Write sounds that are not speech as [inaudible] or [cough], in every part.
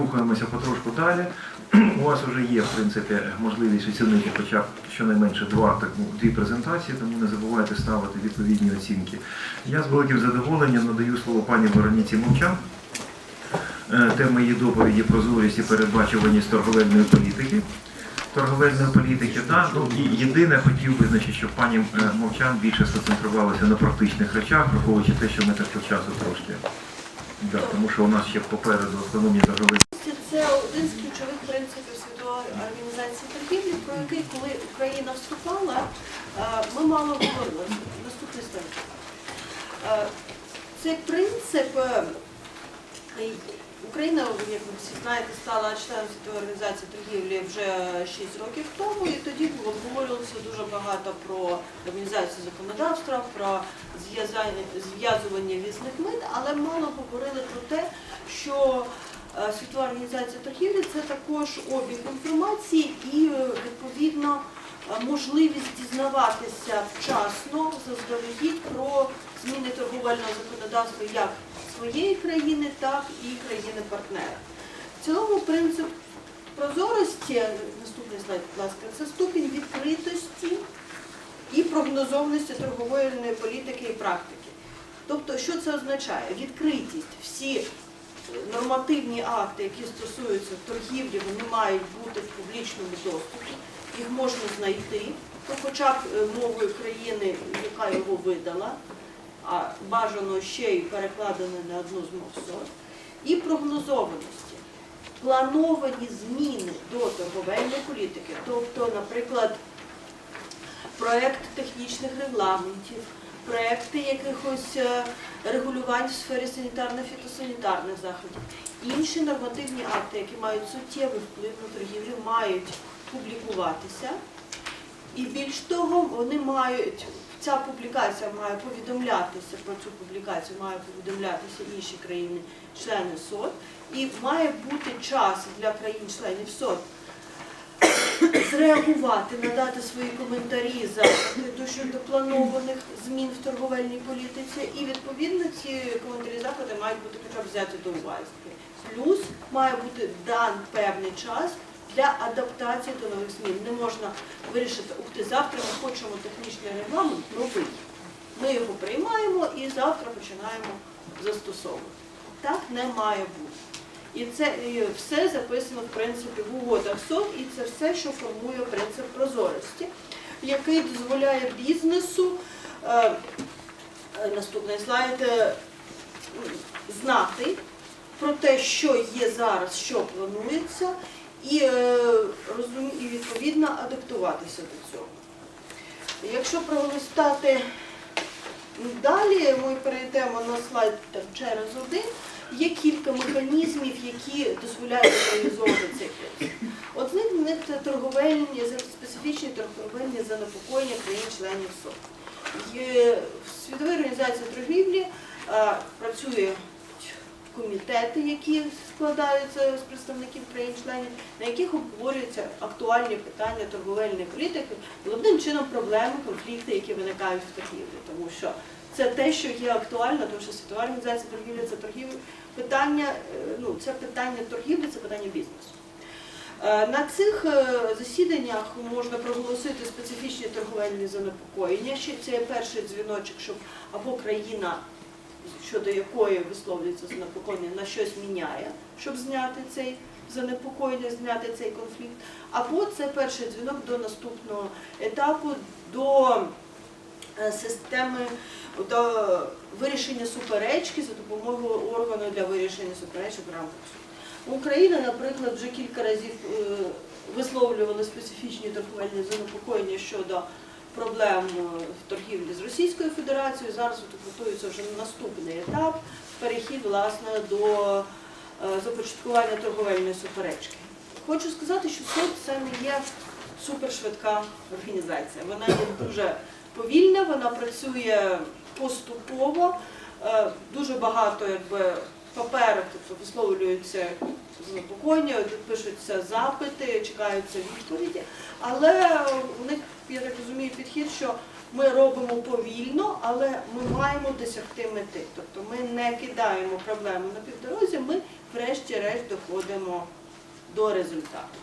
Рухаємося потрошку далі. [clears throat] У вас вже є, в принципі, можливість оцінити хоча б щонайменше два, так, ну, дві презентації, тому не забувайте ставити відповідні оцінки. Я з великим задоволенням надаю слово пані Вероніці Мовчан. Е, Тема її доповіді прозорість і передбачуваність торговельної політики. Торговельної політики, да? ну, єдине хотів визначити, щоб пані е, Мовчан більше сконцентрувалася на практичних речах, враховуючи те, що ми так по часу трошки. Да, тому що у нас ще попереду основні торговельні. Це один з ключових принципів Світової організації торгівлі, про який, коли Україна вступала, е, ми мало говорили. Наступний стан. Е, Цей принцип е, Україна, як ви всі знаєте, стала членом Світової організації торгівлі вже 6 років тому, і тоді обговорювалося дуже багато про організацію законодавства, про зв'язування візних мит, але мало говорили про те, що е, Світова організація торгівлі це також обіг інформації і е, відповідно е, можливість дізнаватися вчасно заздалегідь про зміни торговельного законодавства як своєї країни, так і країни-партнера. В цілому принцип прозорості, наступний слайд, будь ласка, це ступінь відкритості і прогнозованості торговельної політики і практики. Тобто, що це означає? Відкритість, всі нормативні акти, які стосуються торгівлі, вони мають бути в публічному доступі, їх можна знайти, ну, хоча б е, мовою країни, яка його видала, а бажано ще й перекладене на одну з мов СОТ, і прогнозованості. Плановані зміни до торговельної політики, тобто, наприклад, проект технічних регламентів, проекти якихось е, регулювань в сфері санітарно-фітосанітарних заходів, інші нормативні акти, які мають суттєвий вплив на торгівлю, мають публікуватися. І більш того, вони мають, ця публікація має повідомлятися про цю публікацію, має повідомлятися інші країни, члени СОТ, і має бути час для країн-членів СОТ зреагувати, надати свої коментарі заходи щодо планованих змін в торговельній політиці, і відповідно ці коментарі заходи мають бути хоча б взяти до уваги. Плюс має бути дан певний час для адаптації до нових змін. Не можна вирішити, ух ти, завтра ми хочемо технічний регламент новий. Ми його приймаємо і завтра починаємо застосовувати. Так не має бути. І це і все записано в принципі в угодах СОК, і це все, що формує принцип прозорості, який дозволяє бізнесу, е, е, наступний слайд, е, знати про те, що є зараз, що планується, і, е, розум- і відповідно адаптуватися до цього. Якщо пролистати далі, ми перейдемо на слайд там, через один. Є кілька механізмів, які дозволяють реалізовувати цей принцип. Одним з них це торговельні, специфічні торговельні занепокоєння країн-членів в Світовій організації торгівлі працює комітети, які складаються з представників країн-членів, на яких обговорюються актуальні питання торговельної політики, головним чином проблеми, конфлікти, які виникають в торгівлі, тому що це те, що є актуально, тому що світова організація торгівлі це торгівлі питання, е, ну це питання торгівлі, це питання бізнесу. Е, На цих е, засіданнях можна проголосити специфічні торговельні занепокоєння. Ще це перший дзвіночок, щоб або країна, щодо якої висловлюється занепокоєння, на щось міняє, щоб зняти цей занепокоєння, зняти цей конфлікт. Або це перший дзвінок до наступного етапу, до е, системи до вирішення суперечки за допомогою органу для вирішення суперечок в рамках суду. Україна, наприклад, вже кілька разів е, висловлювала специфічні торговельні занепокоєння щодо проблем е, в торгівлі з Російською Федерацією. Зараз готується вже наступний етап перехід власне до е, започаткування торговельної суперечки. Хочу сказати, що суд це не є супершвидка організація. Вона є дуже повільна, вона працює поступово, е, дуже багато якби, паперів, тобто висловлюються занепокоєння, пишуться запити, чекаються відповіді. Але у них, я так розумію, підхід, що ми робимо повільно, але ми маємо досягти мети. Тобто ми не кидаємо проблему на півдорозі, ми врешті-решт доходимо до результату.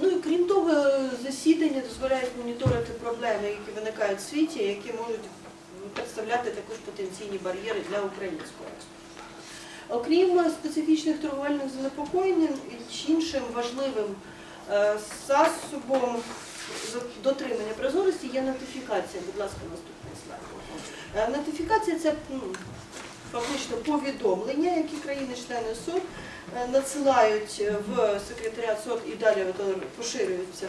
Ну і крім того, засідання дозволяють моніторити проблеми, які виникають в світі, які можуть представляти також потенційні бар'єри для українського експорту. Окрім специфічних торговельних занепокоєнь, іншим важливим е, засобом дотримання прозорості є нотифікація. Будь ласка, наступний слайд. Е, Нотифікація це фактично повідомлення, які країни-члени СОД е, надсилають в секретаріат СОД і далі воно поширюється.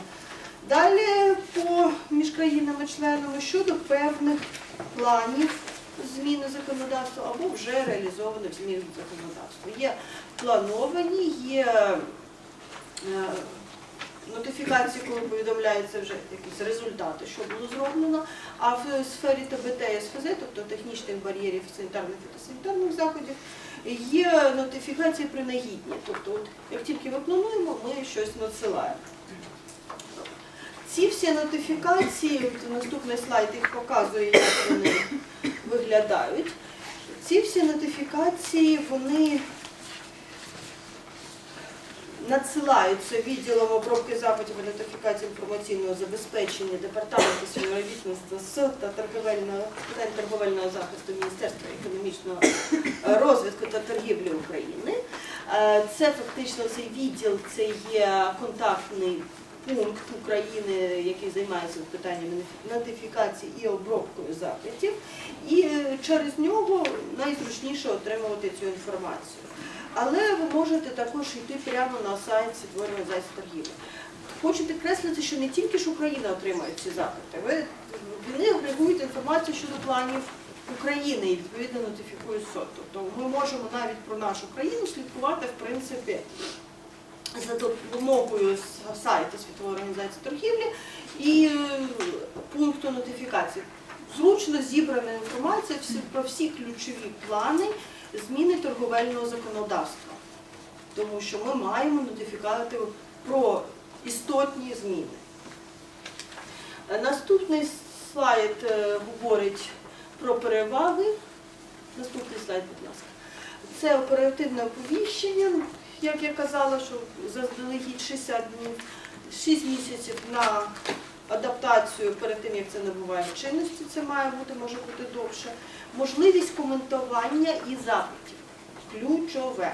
Далі по між країнами-членами щодо певних планів зміни законодавства або вже реалізованих змін законодавства. Є плановані, є е, нотифікації, коли повідомляються вже якісь результати, що було зроблено. А в сфері ТБТ і СФЗ, тобто технічних бар'єрів санітарних і санітарних заходів, є нотифікації принагідні. Тобто, от, як тільки ми плануємо, ми щось надсилаємо. Ці всі нотифікації, наступний слайд їх показує, як вони виглядають. Ці всі нотифікації, вони надсилаються відділом обробки запитів і нотифікації інформаційного забезпечення департаменту співробітництва з та торговельного торговельного захисту Міністерства економічного розвитку та торгівлі України. Е, Це фактично цей відділ, це є контактний пункт України, який займається питаннями нотифікації і обробкою запитів, і е, через нього найзручніше отримувати цю інформацію. Але ви можете також йти прямо на сайт Світової організації торгівлі. Хочу підкреслити, що не тільки ж Україна отримує ці запити, ви, вони агрегують інформацію щодо планів України і відповідно нотифікують СОТ. Тобто ми можемо навіть про нашу країну слідкувати в принципі за допомогою сайту Світової організації торгівлі і е, пункту нотифікації. Зручно зібрана інформація про всі ключові плани зміни торговельного законодавства, тому що ми маємо нотифікувати про істотні зміни. Е, Наступний слайд е, говорить про переваги. Наступний слайд, будь ласка. Це оперативне оповіщення, як я казала, що заздалегідь 60 днів, 6 місяців на адаптацію перед тим, як це набуває чинності, це має бути, може бути довше. Можливість коментування і запитів. Ключове.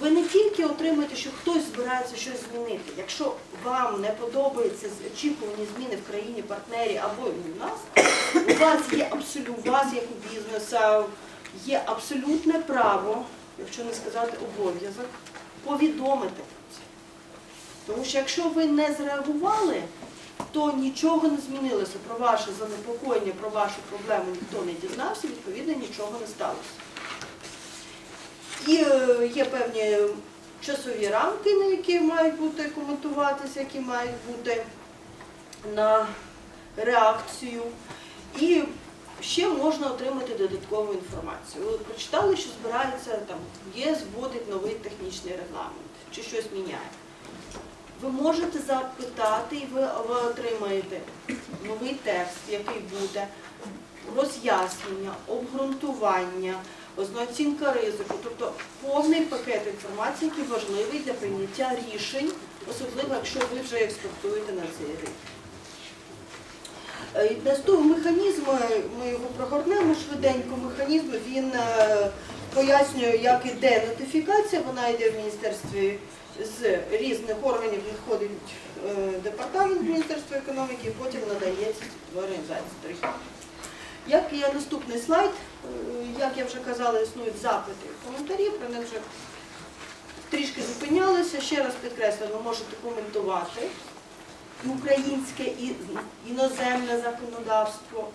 Ви не тільки отримаєте, що хтось збирається щось змінити. Якщо вам не подобаються очікувані зміни в країні партнері або у нас, у вас є абсолютно, у вас як у бізнеса є абсолютне право, якщо не сказати обов'язок, повідомити про це. Тому що якщо ви не зреагували, то нічого не змінилося. Про ваше занепокоєння, про вашу проблему ніхто не дізнався, відповідно нічого не сталося. І е, є певні часові рамки, на які мають бути коментуватися, які мають бути на реакцію. І ще можна отримати додаткову інформацію. Ви прочитали, що збирається там ЄС вводить новий технічний регламент чи щось міняє. Ви можете запитати, і ви, ви отримаєте новий текст, який буде роз'яснення, обґрунтування, оцінка ризику, тобто повний пакет інформації, який важливий для прийняття рішень, особливо якщо ви вже експортуєте на цей рік. Е, Наступний механізм, е, ми його прогорнемо швиденько. Механізм він е, пояснює, як іде нотифікація. Вона йде в міністерстві з різних органів, відходить департамент Міністерства економіки, і потім надається в організації торгівлі. Як є наступний слайд, як я вже казала, існують запити і коментарі, про них вже трішки зупинялися. Ще раз підкреслюю, можете коментувати українське, і іноземне законодавство.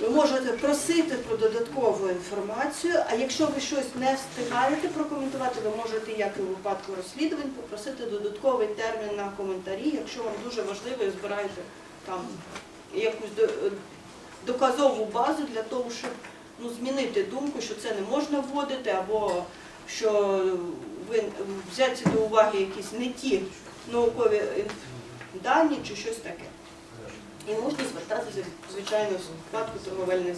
Ви можете просити про додаткову інформацію, а якщо ви щось не встигаєте прокоментувати, ви можете, як і у випадку розслідувань, попросити додатковий термін на коментарі, якщо вам дуже важливо і збираєте там якусь доказову базу для того, щоб ну, змінити думку, що це не можна вводити, або що ви взяти до уваги якісь не ті наукові інф- дані чи щось таке. І можна звертатися, звичайно, в випадку торговельних.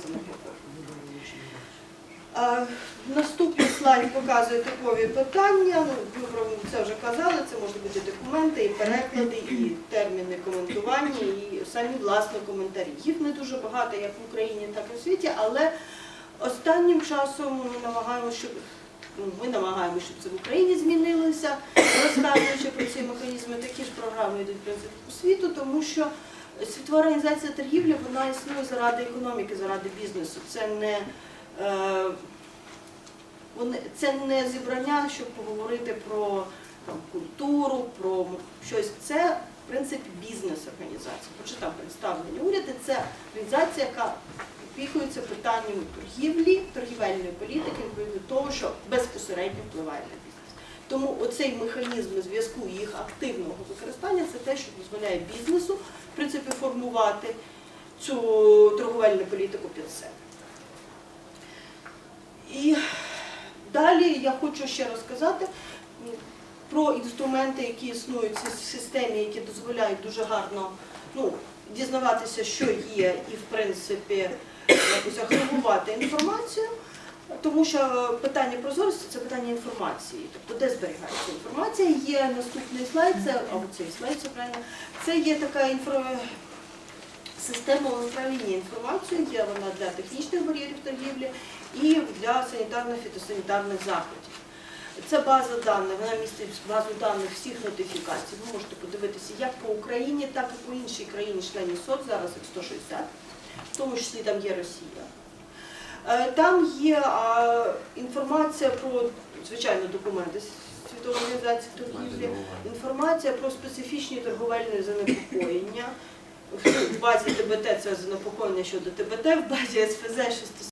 Е, Наступний слайд показує типові питання. Ну, ми про це вже казали, це можуть бути документи, і переклади, і терміни коментування, і самі власні коментарі. Їх не дуже багато як в Україні, так і в світі, але останнім часом ми намагаємося, щоб ми намагаємося, щоб це в Україні змінилося, розказуючи про ці механізми. Такі ж програми йдуть по світу, тому що світова організація торгівлі вона існує заради економіки, заради бізнесу. Це не е, це не зібрання, щоб поговорити про там, культуру, про щось. Це, в принципі, бізнес-організація. Хоча там представлені уряди, це організація, яка опікується питанням торгівлі, торгівельної політики, відповідно того, що безпосередньо впливає на бізнес. Тому оцей механізм зв'язку їх активного використання це те, що дозволяє бізнесу в принципі формувати цю торговельну політику під себе. І далі я хочу ще розказати про інструменти, які існують в системі, які дозволяють дуже гарно ну, дізнаватися, що є, і в принципі якось агрегувати інформацію. Тому що питання прозорості це питання інформації. Тобто, де зберігається інформація? Є наступний слайд, це або цей слайд, це правильно. Це є така інфра... система управління інформацією, є вона для технічних бар'єрів торгівлі і для санітарно-фітосанітарних заходів. Це база даних, вона містить базу даних всіх нотифікацій. Ви можете подивитися як по Україні, так і по іншій країні членів СОТ, зараз їх 160, в тому числі там є Росія. Е, Там є інформація про, звичайно, документи Світової організації торгівлі, інформація про специфічні торговельні занепокоєння. В базі ТБТ це занепокоєння щодо ТБТ, в базі СФЗ, що стосується